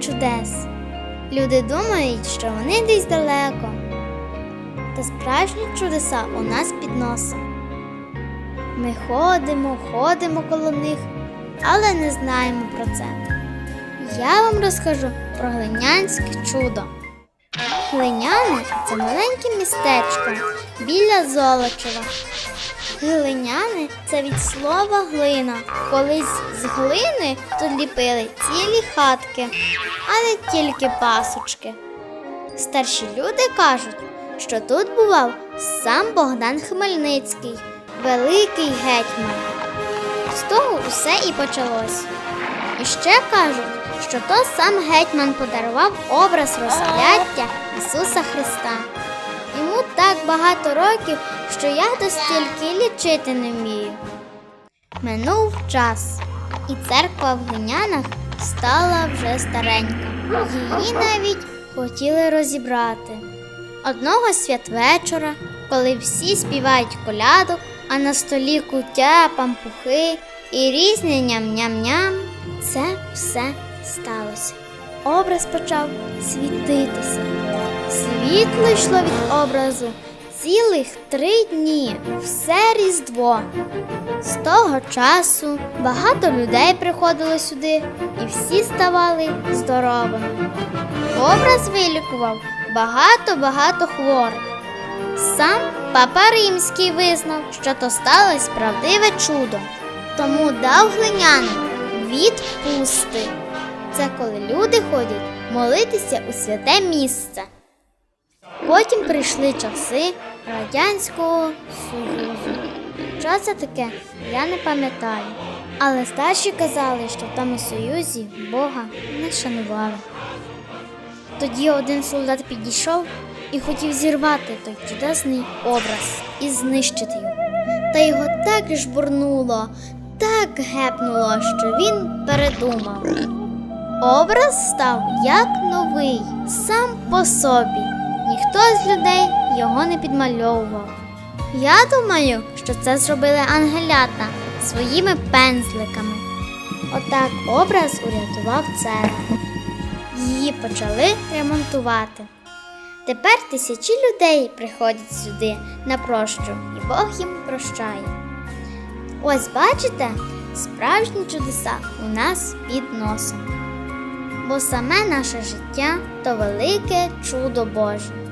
чудес. Люди думають, що вони десь далеко. Та справжні чудеса у нас під носом. Ми ходимо, ходимо коло них, але не знаємо про це. Я вам розкажу про глинянське чудо. Глиняне це маленьке містечко біля Золочева. Глиняне це від слова глина. Колись з глини тут ліпили цілі хатки, а не тільки пасочки. Старші люди кажуть, що тут бував сам Богдан Хмельницький, великий гетьман. З того усе і почалось. І ще кажуть, що то сам гетьман подарував образ розп'яття Ісуса Христа. Йому так багато років, що я до стільки лічити не вмію. Минув час, і церква в глинянах стала вже старенька. Її навіть хотіли розібрати. Одного святвечора, коли всі співають колядок, а на столі куття, пампухи і різне ням-ням-ням, це все сталося. Образ почав світитися. Світло йшло від образу цілих три дні, все Різдво. З того часу багато людей приходило сюди і всі ставали здоровими. Образ вилікував багато-багато хворих. Сам папа Римський визнав, що то сталося правдиве чудо, тому дав глинянам відпусти. Це коли люди ходять молитися у святе місце. Потім прийшли часи Радянського Союзу. Що це таке, я не пам'ятаю. Але старші казали, що в тому союзі Бога не шанували. Тоді один солдат підійшов і хотів зірвати той чудесний образ і знищити його. Та його так жбурнуло, так гепнуло, що він передумав. Образ став як новий, сам по собі. Ніхто з людей його не підмальовував. Я думаю, що це зробили ангелята своїми пензликами. Отак образ урятував церкву. Її почали ремонтувати. Тепер тисячі людей приходять сюди на прощу, і Бог їм прощає. Ось бачите, справжні чудеса у нас під носом. Бо саме наше життя то велике чудо Боже.